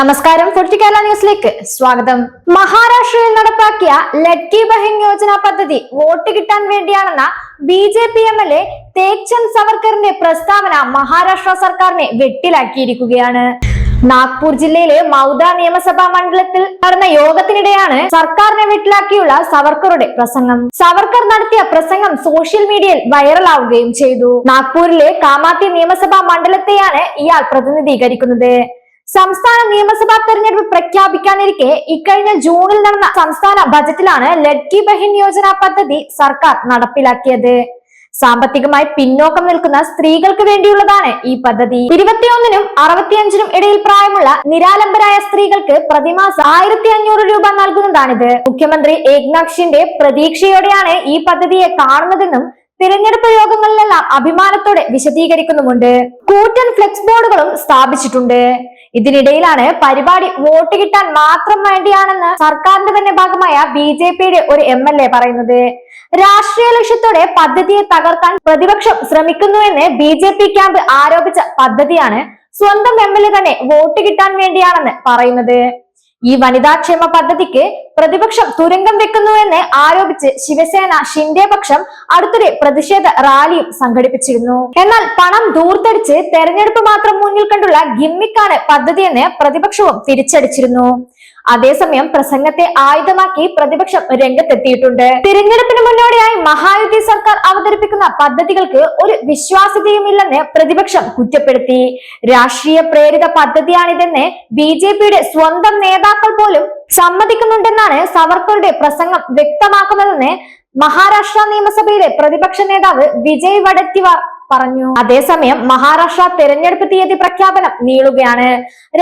നമസ്കാരം. ഫുഡ് കേരള ന്യൂസിലേക്ക് സ്വാഗതം. മഹാരാഷ്ട്രയിൽ നടപ്പാക്കിയ ലഡ്കി ബഹിൻ യോജന പദ്ധതി വോട്ട് കിട്ടാൻ വേണ്ടിയാണെന്ന B J P M L A Tekchand സവർക്കറിന്റെ പ്രസ്താവന മഹാരാഷ്ട്ര സർക്കാരിനെ വെട്ടിലാക്കിയിരിക്കുകയാണ്. നാഗ്പൂർ ജില്ലയിലെ മൗദ നിയമസഭാ മണ്ഡലത്തിൽ നടന്ന യോഗത്തിനിടെയാണ് സർക്കാരിനെ വെട്ടിലാക്കിയുള്ള സവർക്കറുടെ പ്രസംഗം. സവർക്കർ നടത്തിയ പ്രസംഗം സോഷ്യൽ മീഡിയയിൽ വൈറലാവുകയും ചെയ്തു. നാഗ്പൂരിലെ കാമാത്തി നിയമസഭാ മണ്ഡലത്തെയാണ് ഇയാൾ പ്രതിനിധീകരിക്കുന്നത്. സംസ്ഥാന നിയമസഭാ തെരഞ്ഞെടുപ്പ് പ്രഖ്യാപിക്കാനിരിക്കെ ഇക്കഴിഞ്ഞ ജൂണിൽ നടന്ന സംസ്ഥാന ബജറ്റിലാണ് ലഡ്കി ബഹിൻ യോജന പദ്ധതി സർക്കാർ നടപ്പിലാക്കിയത്. സാമ്പത്തികമായി പിന്നോക്കം നിൽക്കുന്ന സ്ത്രീകൾക്ക് വേണ്ടിയുള്ളതാണ് ഈ പദ്ധതി. ഇരുപത്തിയൊന്നിനും അറുപത്തിയഞ്ചിനും ഇടയിൽ പ്രായമുള്ള നിരാലംബരായ സ്ത്രീകൾക്ക് പ്രതിമാസം ആയിരത്തി അഞ്ഞൂറ് രൂപ നൽകുന്നതാണിത്. മുഖ്യമന്ത്രി ഏക്നാഥ് ഷിൻഡെ പ്രതീക്ഷയോടെയാണ് ഈ പദ്ധതിയെ കാണുന്നതെന്നും തിരഞ്ഞെടുപ്പ് യോഗങ്ങളിലെല്ലാം അഭിമാനത്തോടെ വിശദീകരിക്കുന്നുമുണ്ട്. കൂറ്റൻ ഫ്ലെക്സ് ബോർഡുകളും സ്ഥാപിച്ചിട്ടുണ്ട്. ഇതിനിടയിലാണ് പരിപാടി വോട്ട് കിട്ടാൻ മാത്രം വേണ്ടിയാണെന്ന് സർക്കാരിന്റെ തന്നെ ഭാഗമായ ബി ജെ പിയുടെ ഒരു എം എൽ എ പറയുന്നത്. രാഷ്ട്രീയ ലക്ഷ്യത്തോടെ പദ്ധതിയെ തകർക്കാൻ പ്രതിപക്ഷം ശ്രമിക്കുന്നുവെന്ന് ബി ജെ പി ക്യാമ്പ് ആരോപിച്ച പദ്ധതിയാണ് സ്വന്തം എം എൽ എ തന്നെ വോട്ട് കിട്ടാൻ വേണ്ടിയാണെന്ന് പറയുന്നത്. ഈ വനിതാക്ഷേമ പദ്ധതിക്ക് പ്രതിപക്ഷം തുരങ്കം വെക്കുന്നുവെന്ന് ആരോപിച്ച് ശിവസേന ഷിൻഡെ പക്ഷം അടുത്തിടെ പ്രതിഷേധ റാലിയും സംഘടിപ്പിച്ചിരുന്നു. എന്നാൽ പണം ദൂർത്തടിച്ച് തെരഞ്ഞെടുപ്പ് മാത്രം മുന്നിൽ കണ്ടുള്ള ഗിമ്മിക്കാണ് പദ്ധതിയെന്ന് പ്രതിപക്ഷവും തിരിച്ചടിച്ചിരുന്നു. അതേസമയം പ്രസംഗത്തെ ആയുധമാക്കി പ്രതിപക്ഷം രംഗത്തെത്തിയിട്ടുണ്ട്. തിരഞ്ഞെടുപ്പിന് മുന്നോടിയായി മഹായുതി സർക്കാർ അവതരിപ്പിക്കുന്ന പദ്ധതികൾക്ക് ഒരു വിശ്വാസ്യതയുമില്ലെന്ന് പ്രതിപക്ഷം കുറ്റപ്പെടുത്തി. രാഷ്ട്രീയ പ്രേരിത പദ്ധതിയാണിതെന്ന് ബി ജെ പിയുടെ സ്വന്തം നേതാക്കൾ പോലും സമ്മതിക്കുന്നുണ്ടെന്നാണ് സവർക്കറുടെ പ്രസംഗം വ്യക്തമാക്കുന്നതെന്ന് മഹാരാഷ്ട്ര നിയമസഭയിലെ പ്രതിപക്ഷ നേതാവ് വിജയ് വടത്തിവാർ പറഞ്ഞു. അതേസമയം മഹാരാഷ്ട്ര തെരഞ്ഞെടുപ്പ് തീയതി പ്രഖ്യാപനം നീളുകയാണ്.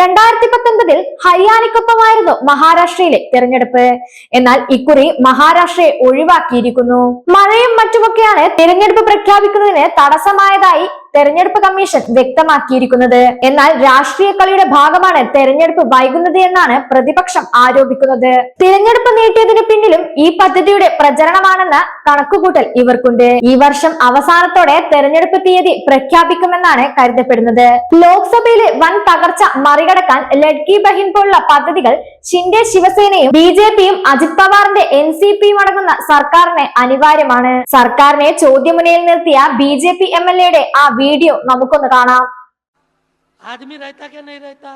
രണ്ടായിരത്തി പത്തൊൻപതിൽ ഹരിയാനയ്ക്കൊപ്പമായിരുന്നു മഹാരാഷ്ട്രയിലെ തെരഞ്ഞെടുപ്പ്. എന്നാൽ ഇക്കുറി മഹാരാഷ്ട്രയെ ഒഴിവാക്കിയിരിക്കുന്നു. മഴയും മറ്റുമൊക്കെയാണ് തെരഞ്ഞെടുപ്പ് പ്രഖ്യാപിക്കുന്നതിന് തടസ്സമായതായി തെരഞ്ഞെടുപ്പ് കമ്മീഷൻ വ്യക്തമാക്കിയിരിക്കുന്നത്. എന്നാൽ രാഷ്ട്രീയ കളിയുടെ ഭാഗമാണ് തെരഞ്ഞെടുപ്പ് വൈകുന്നത് എന്നാണ് പ്രതിപക്ഷം ആരോപിക്കുന്നത്. തിരഞ്ഞെടുപ്പ് നീട്ടിയതിനു പിന്നിലും ഈ പദ്ധതിയുടെ പ്രചരണമാണെന്ന കണക്കുകൂട്ടൽ ഇവർക്കുണ്ട്. ഈ വർഷം അവസാനത്തോടെ തെരഞ്ഞെടുപ്പ് തീയതി പ്രഖ്യാപിക്കുമെന്നാണ് കരുതപ്പെടുന്നത്. ലോക്സഭയിലെ വൻ തകർച്ച മറികടക്കാൻ ലഡ്കി ബഹിൻ പോലുള്ള പദ്ധതികൾ ഷിൻഡെ ശിവസേനയും ബി ജെ പിയും അജിത് പവാറിന്റെ എൻ സി പിയും അടങ്ങുന്ന സർക്കാരിന് അനിവാര്യമാണ് സർക്കാരിനെ ചോദ്യമുനയിൽ നിർത്തിയ B J P M L എയുടെ ആ വീഡിയോ നമുക്കൊന്ന് കാണാം आदमी रहता क्या नहीं रहता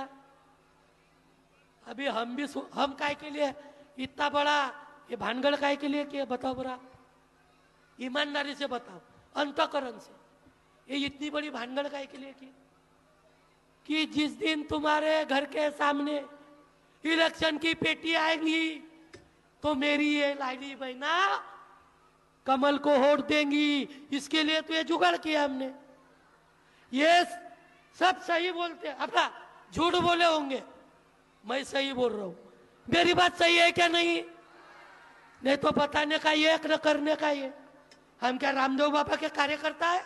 अभी हम भी सो- हम काय के लिए इतना बड़ा ये भानगढ़ काय के लिए किया बताओ बरा ईमानदारी से बताओ अंतकरण से ये इतनी बड़ी भानगढ़ काय के लिए की कि जिस दिन तुम्हारे घर के सामने इलेक्शन की पेटी आएँगी तो मेरी ये लाडली बहना कमल को वोट देंगी। इसके लिए तो ये जुगाड़ किया हमने। ये सब सही बोलते हैं। अपना झूठ बोले होंगे। मैं सही बोल रहा हूँ। मेरी बात सही है क्या नहीं? नहीं तो बताने का ये न करने का ये। हम क्या रामदेव बाबा के कार्यकर्ता है?